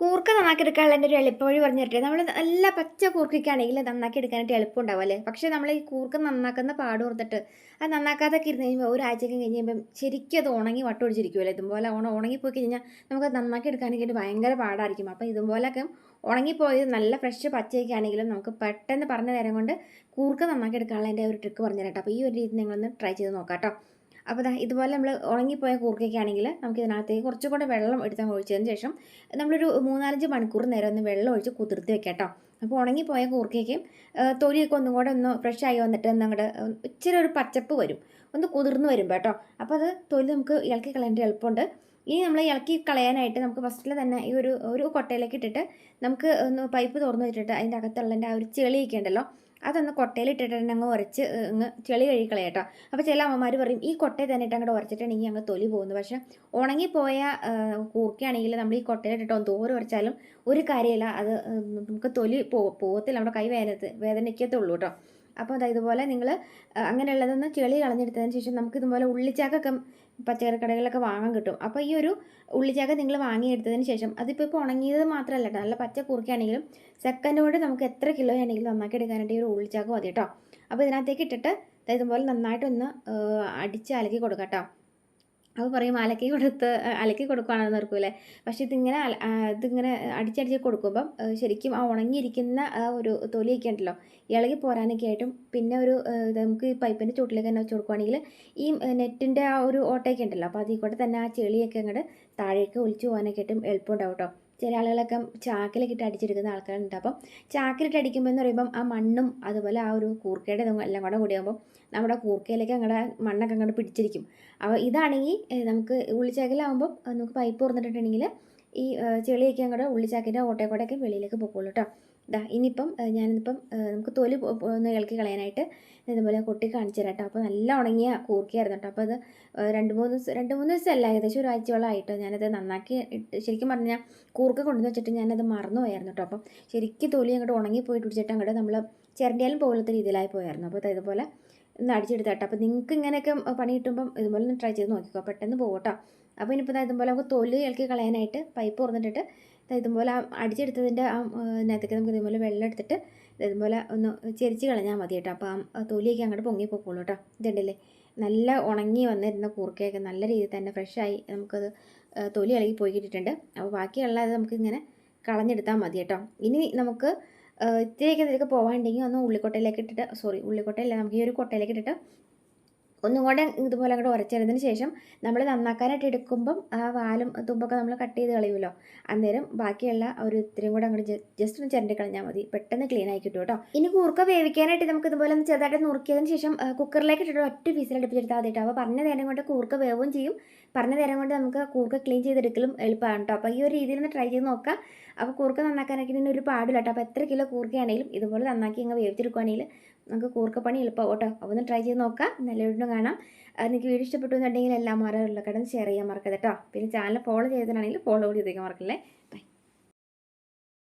കൂർക്ക നന്നാക്കി എടുക്കാനുള്ള എന്റെ ഒരു എളുപ്പവഴി പറഞ്ഞു തരട്ടെ. നമ്മൾ നല്ല പച്ച കൂർക്കയ്ക്കാണെങ്കിൽ നന്നാക്കി എടുക്കാനായിട്ട് എളുപ്പം ഉണ്ടാവും അല്ലേ? പക്ഷേ നമ്മൾ ഈ കൂർക്ക നന്നാക്കുന്ന പാട് ഓർത്തിട്ട് അത് നന്നാക്കാതൊക്കെ ഇരുന്ന് കഴിയുമ്പോൾ ഒരാഴ്ചയൊക്കെ കഴിഞ്ഞ് കഴിയുമ്പം ശരിക്കും അത് ഉണങ്ങി വട്ടം ഒടിച്ചിരിക്കുമല്ലോ ഇതുപോലെ ഉണ ഉണങ്ങിപ്പോയി കഴിഞ്ഞാൽ നമുക്ക് അത് നന്നാക്കി എടുക്കാനൊക്കെ ഭയങ്കര പാടായിരിക്കും. അപ്പോൾ ഇതുപോലൊക്കെ ഉണങ്ങിപ്പോയത് നല്ല ഫ്രഷ് പച്ചയൊക്കെ ആണെങ്കിലും നമുക്ക് പെട്ടെന്ന് പറഞ്ഞ നേരം കൊണ്ട് കൂർക്ക നന്നാക്കി എടുക്കാനുള്ള എന്റെ ഒരു ട്രിക്ക് പറഞ്ഞു തരട്ടെ. അപ്പോൾ ഈ ഒരു രീതി നിങ്ങളൊന്ന് ട്രൈ ചെയ്ത് നോക്കാം കേട്ടോ അപ്പോൾ ദാ ഇതുപോലെ നമ്മൾ ഉണങ്ങിപ്പോയ കൂർക്കയ്ക്കാണെങ്കിൽ നമുക്ക് ഇതിനകത്തേക്ക് കുറച്ചും കൂടെ വെള്ളം എടുത്താൽ ഒഴിച്ചതിന് ശേഷം നമ്മളൊരു മൂന്നാലഞ്ച് മണിക്കൂർ നേരം ഒന്ന് വെള്ളം ഒഴിച്ച് കുതിർത്ത് വെക്കാം കേട്ടോ. അപ്പോൾ ഉണങ്ങിപ്പോയ കൂർക്കയ്ക്കും തൊലിയൊക്കെ ഒന്നും കൂടെ ഒന്ന് ഫ്രഷ് ആയി വന്നിട്ട് ഒന്ന് അങ്ങോട്ട് ഇച്ചിരി ഒരു പച്ചപ്പ് വരും. ഒന്ന് കുതിർന്ന് വരും കേട്ടോ. അപ്പോൾ അത് തൊലി നമുക്ക് ഇളക്കി കളയേണ്ട എളുപ്പമുണ്ട്. ഇനി നമ്മൾ ഇളക്കി കളയാനായിട്ട് നമുക്ക് ഫസ്റ്റിൽ തന്നെ ഈ ഒരു ഒരു കൊട്ടയിലേക്ക് ഇട്ടിട്ട് നമുക്ക് ഒന്ന് പൈപ്പ് തുറന്ന് വെച്ചിട്ട് അതിന്റെ അകത്തുള്ളതിന്റെ ആ ഒരു ചെളിയൊക്കെ ഉണ്ടല്ലോ അതൊന്ന് കൊട്ടയിൽ ഇട്ടിട്ട് തന്നെ അങ്ങ് ഉരച്ച് ഇങ്ങ് ചെളി കഴുകി കേട്ടോ. അപ്പോൾ ചില അമ്മമാർ പറയും ഈ കൊട്ടയിൽ തന്നെ ഇട്ട് അങ്ങോട്ട് ഉരച്ചിട്ടുണ്ടെങ്കിൽ അങ്ങ് തൊലി പോകുന്നു. പക്ഷേ ഉണങ്ങിപ്പോയ കൂർക്കയാണെങ്കിൽ നമ്മൾ ഈ കൊട്ടയിലിട്ടിട്ട് ഒന്ന് തോറ് ഉരച്ചാലും ഒരു കാര്യമില്ല. അത് നമുക്ക് തൊലി പോ പോകത്തില്ല. നമ്മുടെ കൈ വേദന വേദനിക്കത്തുള്ളൂ കേട്ടോ. അപ്പോൾ അതായത് ഇതുപോലെ നിങ്ങൾ അങ്ങനെയുള്ളതൊന്ന് ചെളി കളഞ്ഞെടുത്തതിന് ശേഷം നമുക്ക് ഇതുപോലെ ഉള്ളിച്ചാക്കൊക്കെ പച്ചക്കറി കടകളിലൊക്കെ വാങ്ങാൻ കിട്ടും. അപ്പോൾ ഈ ഒരു ഉള്ളിച്ചാക്ക നിങ്ങൾ വാങ്ങിയെടുത്തതിന് ശേഷം അതിപ്പോൾ ഇപ്പോൾ ഉണങ്ങിയത് മാത്രമല്ല കേട്ടോ നല്ല പച്ച കുറുക്കാണെങ്കിലും സെക്കൻഡ് കൊണ്ട് നമുക്ക് എത്ര കിലോ ആണെങ്കിലും നന്നാക്കി എടുക്കാനായിട്ട് ഈ ഒരു ഉള്ളിച്ചാക്ക മതി കേട്ടോ. അപ്പോൾ ഇതിനകത്തേക്ക് ഇട്ടിട്ട് ഇതുപോലെ നന്നായിട്ടൊന്ന് അടിച്ച് അലക്കി കൊടുക്കാം കേട്ടോ. അപ്പോൾ പറയും അലക്കി കൊടുത്ത് അലക്കി കൊടുക്കുകയാണെന്ന് ഓർക്കൂലേ പക്ഷേ ഇതിങ്ങനെ ഇതിങ്ങനെ അടിച്ചടിച്ച് കൊടുക്കുമ്പം ശരിക്കും ആ ഉണങ്ങിയിരിക്കുന്ന ആ ഒരു തൊലിയൊക്കെ ഉണ്ടല്ലോ ഇളകി പോരാനൊക്കെ ആയിട്ടും പിന്നെ ഒരു നമുക്ക് ഈ പൈപ്പിന്റെ ചുട്ടിലേക്ക് തന്നെ വെച്ച് കൊടുക്കുകയാണെങ്കിൽ ഈ നെറ്റിന്റെ ആ ഒരു ഓട്ടയൊക്കെ ഉണ്ടല്ലോ അപ്പോൾ അതിൽ കൂടെ തന്നെ ആ ചെളിയൊക്കെ അങ്ങോട്ട് താഴേക്ക് ഒലിച്ചു പോകാനൊക്കെ ആയിട്ടും എളുപ്പമുണ്ടാവും കേട്ടോ. ചില ആളുകളൊക്കെ ചാക്കിലൊക്കെ അടിച്ചെടുക്കുന്ന ആൾക്കാരുണ്ട്. അപ്പം ചാക്കിലിട്ട് അടിക്കുമ്പോൾ എന്ന് പറയുമ്പം ആ മണ്ണും അതുപോലെ ആ ഒരു കൂർക്കയുടെ ഇതും എല്ലാം കൂടെ കൂടിയാകുമ്പോൾ നമ്മുടെ കൂർക്കയിലേക്ക് അങ്ങോട്ട് മണ്ണൊക്കെ അങ്ങോട്ട് പിടിച്ചിരിക്കും. അപ്പോൾ ഇതാണെങ്കിൽ നമുക്ക് ഉള്ളിച്ചാക്കിലാകുമ്പോൾ നമുക്ക് പൈപ്പ് തുറന്നിട്ടുണ്ടെങ്കിൽ ഈ ചെളിയൊക്കെ അങ്ങോട്ട് ഉള്ളിച്ചാക്കിന്റെ ഓട്ടയക്കോടെയൊക്കെ വെളിയിലേക്ക് പോകുള്ളൂ കേട്ടോ ഇതാ ഇനിയിപ്പം ഞാനിപ്പം നമുക്ക് തൊലി ഒന്ന് ഇളക്കി കളയാനായിട്ട് ഇതുപോലെ കൊട്ടി കാണിച്ചു തരാം കേട്ടോ അപ്പോൾ നല്ല ഉണങ്ങിയ കൂർക്കയായിരുന്നു കേട്ടോ അപ്പോൾ അത് രണ്ട് മൂന്ന് ദിവസം രണ്ട് മൂന്ന് ദിവസമല്ല ഏകദേശം ഒരാഴ്ചയോളം ആയിട്ടോ ഞാനത് നന്നാക്കി ഇട്ട് ശരിക്കും പറഞ്ഞാൽ കൂർക്ക കൊണ്ടുവന്ന് വെച്ചിട്ട് ഞാനത് മറന്നു പോയായിരുന്നു കേട്ടോ അപ്പം ശരിക്കും തൊലി അങ്ങോട്ട് ഉണങ്ങി പോയിട്ട് പിടിച്ചിട്ട് അങ്ങോട്ട് നമ്മൾ ചിരണ്ടിയാലും പോലത്തെ രീതിയിലായി പോയായിരുന്നു. അപ്പോൾ ഇതുപോലെ ഒന്ന് അടിച്ചെടുത്താട്ടോ അപ്പോൾ നിങ്ങൾക്ക് ഇങ്ങനെയൊക്കെ പണി കിട്ടുമ്പം ഇതുപോലെ ഒന്ന് ട്രൈ ചെയ്ത് നോക്കിക്കോ. പെട്ടെന്ന് പോകട്ടോ അപ്പോൾ ഇനിയിപ്പോൾ ഇതുപോലെ നമുക്ക് തൊലി ഇളക്കി കളയാനായിട്ട് പൈപ്പ് തുറന്നിട്ടിട്ട് ഇതുപോലെ അടിച്ചെടുത്തതിന്റെ ആ ഇതിനകത്തേക്ക് നമുക്ക് ഇതുപോലെ വെള്ളം എടുത്തിട്ട് ഇതുപോലെ ഒന്ന് ചെരിച്ച് കളഞ്ഞാൽ മതി കേട്ടോ. അപ്പോൾ ആ തൊലിയൊക്കെ അങ്ങോട്ട് പൊങ്ങി പോക്കോളൂ കേട്ടോ. ഇതുണ്ടല്ലേ? നല്ല ഉണങ്ങി വന്നിരുന്ന കൂർക്കയൊക്കെ നല്ല രീതിയിൽ തന്നെ ഫ്രഷായി നമുക്കത് തൊലി ഇളകി പോയി കിട്ടിയിട്ടുണ്ട്. അപ്പോൾ ബാക്കിയുള്ളത് നമുക്ക് ഇങ്ങനെ കളഞ്ഞെടുത്താൽ മതി കേട്ടോ. ഇനി നമുക്ക് ഇത്തിരിയൊക്കെ ഇതിലേക്ക് പോകാണ്ടെങ്കിൽ ഒന്ന് ഉള്ളിക്കൊട്ടയിലേക്ക് ഇട്ടിട്ട് സോറി ഉള്ളിക്കൊട്ടയല്ല നമുക്ക് ഈ ഒരു കൊട്ടയിലേക്ക് ഇട്ടിട്ട് ഒന്നും കൂടെ ഇതുപോലെ അങ്ങോട്ട് ഉരച്ചതിന് ശേഷം നമ്മൾ നന്നാക്കാനായിട്ട് എടുക്കുമ്പം ആ വാലും തുമ്പൊക്കെ നമ്മൾ കട്ട് ചെയ്ത് കളയുമല്ലോ? അന്നേരം ബാക്കിയുള്ള ഒരു ഇത്രയും കൂടെ അങ്ങോട്ട് ജസ്റ്റ് ഒന്ന് ചിരണ്ടി കളഞ്ഞാൽ മതി. പെട്ടെന്ന് ക്ലീൻ ആയി കിട്ടും കേട്ടോ ഇനി കൂർക്ക വേവിക്കാനായിട്ട് നമുക്ക് ഇതുപോലെ ഒന്ന് ചെറുതായിട്ട് നുറുക്കിയതിന് ശേഷം കുക്കറിലേക്ക് ഇട്ടിട്ട് ഒറ്റ പീസിൽ അടുപ്പിച്ചെടുത്താൽ മതി കേട്ടോ അപ്പോൾ പറഞ്ഞ നേരം കൊണ്ട് കൂർക്ക വേവും ചെയ്യും. പറഞ്ഞ നേരം കൊണ്ട് നമുക്ക് കൂർക്ക ക്ലീൻ ചെയ്തെടുക്കലും എളുപ്പമാണ് കേട്ടോ അപ്പോൾ ഈ ഒരു രീതിയിൽ ഒന്ന് ട്രൈ ചെയ്ത് നോക്കാം. അപ്പോൾ കൂർക്ക നന്നാക്കാനൊക്കെ ഇതിന് ഒരു പാടില്ല കേട്ടോ അപ്പോൾ എത്ര കിലോ കൂർക്കയാണെങ്കിലും ഇതുപോലെ നന്നാക്കി ഇങ്ങനെ വേവിച്ചെടുക്കുകയാണെങ്കിൽ നമുക്ക് കൂർക്കപ്പണി എളുപ്പമാവും കേട്ടോ. അപ്പോൾ ഒന്ന് ട്രൈ ചെയ്ത് നോക്കാം. നല്ല വീണ്ടും കാണാം. നിങ്ങൾക്ക് വീഡിയോ ഇഷ്ടപ്പെട്ടു എന്നുണ്ടെങ്കിൽ എല്ലാം മാറാറുള്ള കടന്ന് ഷെയർ ചെയ്യാൻ മറക്കരുത് കേട്ടോ. പിന്നെ ചാനൽ ഫോളോ ചെയ്തിട്ടുണ്ടെങ്കിൽ ഫോളോ കൂടി ചെയ്തേക്കാൻ മറക്കല്ലേ? ബൈ